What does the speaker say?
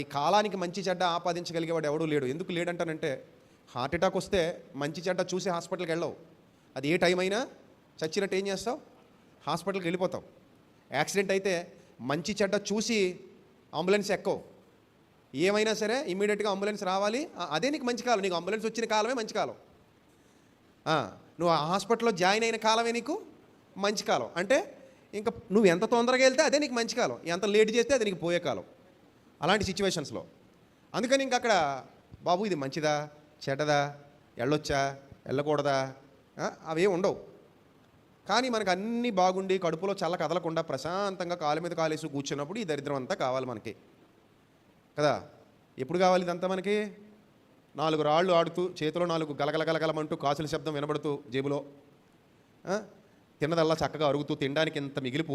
ఈ కాలానికి మంచి చెడ్డ ఆపాదించగలిగేవాడు ఎవడూ లేడు. ఎందుకు లేడంటానంటే హార్ట్ అటాక్ వస్తే మంచి చెడ్డ చూసి హాస్పిటల్కి వెళ్ళవు. అది ఏ టైం అయినా చచ్చినట్టు ఏం చేస్తావు? హాస్పిటల్కి వెళ్ళిపోతావు. యాక్సిడెంట్ అయితే మంచి చెడ్డ చూసి అంబులెన్స్ ఎక్కవు. ఏమైనా సరే ఇమీడియట్గా అంబులెన్స్ రావాలి. అదే నీకు మంచి కాలం. నీకు అంబులెన్స్ వచ్చిన కాలమే మంచి కాలం. నువ్వు ఆ హాస్పిటల్లో జాయిన్ అయిన కాలమే నీకు మంచి కాలం. అంటే ఇంకా నువ్వు ఎంత తొందరగా వెళ్తే అదే నీకు మంచి కాలం. ఎంత లేట్ చేస్తే అది నీకు పోయే కాలం. అలాంటి సిచ్యువేషన్స్లో అందుకని ఇంక అక్కడ బాబు ఇది మంచిదా? చెడ్డదా? వెళ్ళొచ్చా వెళ్ళకూడదా అవే ఉండవు. కానీ మనకు అన్నీ బాగుండి కడుపులో చల్ల కదలకుండా ప్రశాంతంగా కాలు మీద కాలేసి కూర్చున్నప్పుడు ఈ దరిద్రం అంతా కావాలి మనకి. కదా? ఎప్పుడు కావాలి ఇదంతా మనకి? నాలుగు రాళ్ళు ఆడుతూ చేతిలో నాలుగు గలగలగలగలమంటూ కాసుల శబ్దం వినబడుతూ జేబులో. తిన్నదల్లా చక్కగా అరుగుతూ తినడానికి ఇంత మిగిలిపో